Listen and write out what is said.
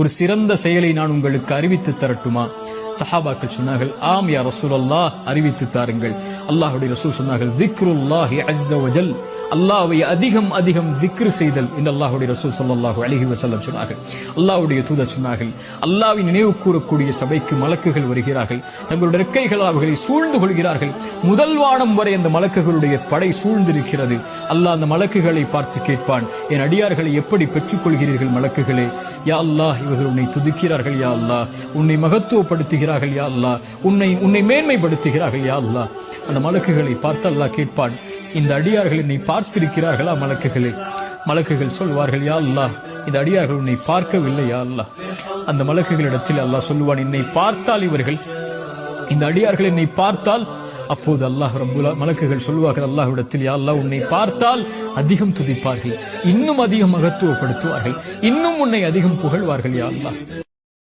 ஒரு சிறந்த செயலை நான் உங்களுக்கு அறிவித்து தரட்டுமா? சஹாபாக்கள் சொன்னார்கள் ஆம் யா ரசூல் அல்லாஹ் அறிவித்து தாருங்கள். அல்லாஹுடைய ரசூல் சொன்னார்கள் திக்ருல்லாஹி அஸ்ஸ அதிகம் அதிகம் திக்ரு செய்தல் என்று அல்லாஹுடைய ரசூல் சல்லாஹூ அலிஹி வசல்லம் சொன்னார்கள். அல்லாஹுடைய தூதர் சொன்னார்கள் அல்லாஹ்வை நினைவு கூறக்கூடிய சபைக்கு மலக்குகள் வருகிறார்கள். தங்களுடைய இறக்கைகள் அவர்களை சூழ்ந்து கொள்கிறார்கள். முதல் வானம் வரை அந்த மலக்குகளுடைய படை சூழ்ந்திருக்கிறது. அல்லாஹ் அந்த மலக்குகளை பார்த்து கேட்பான். என் அடியார்களை எப்படி பெற்றுக்கொள்கிறீர்கள் மலக்குகளே? யா அல்லாஹ் இவர்கள் உன்னை துதிக்கிறார்கள் யா அல்லாஹ். உன்னை மகத்துவப்படுத்துகிறார்கள் யா அல்லாஹ். உன்னை உன்னை மேன்மைப்படுத்துகிறார்கள் யா அல்லாஹ். அந்த மலக்குகளை பார்த்து அல்லாஹ் கேட்பான் இந்த அடியார்கள் என்னை பார்த்திருக்கிறார்களா மலக்குகளே? மலக்குகள் சொல்வார்கள் யா அல்லாஹ் இந்த அடியார்கள் உன்னை பார்க்கவில்லை யா அல்லாஹ். அந்த மலக்குகளிடத்தில் அல்லாஹ் சொல்லுவான் என்னை பார்த்தால் இவர்கள் இந்த அடியார்கள் என்னை பார்த்தால் அப்போது அல்லாஹ் ரபுல்லா மலக்குகள் சொல்வார்கள் அல்லாஹ்விடத்தில் யா அல்லாஹ் உன்னை பார்த்தால் அதிகம் துதிப்பார்கள் இன்னும் அதிகம் மகத்துவப்படுத்துவார்கள் இன்னும் உன்னை அதிகம் புகழ்வார்கள் யா அல்லாஹ்.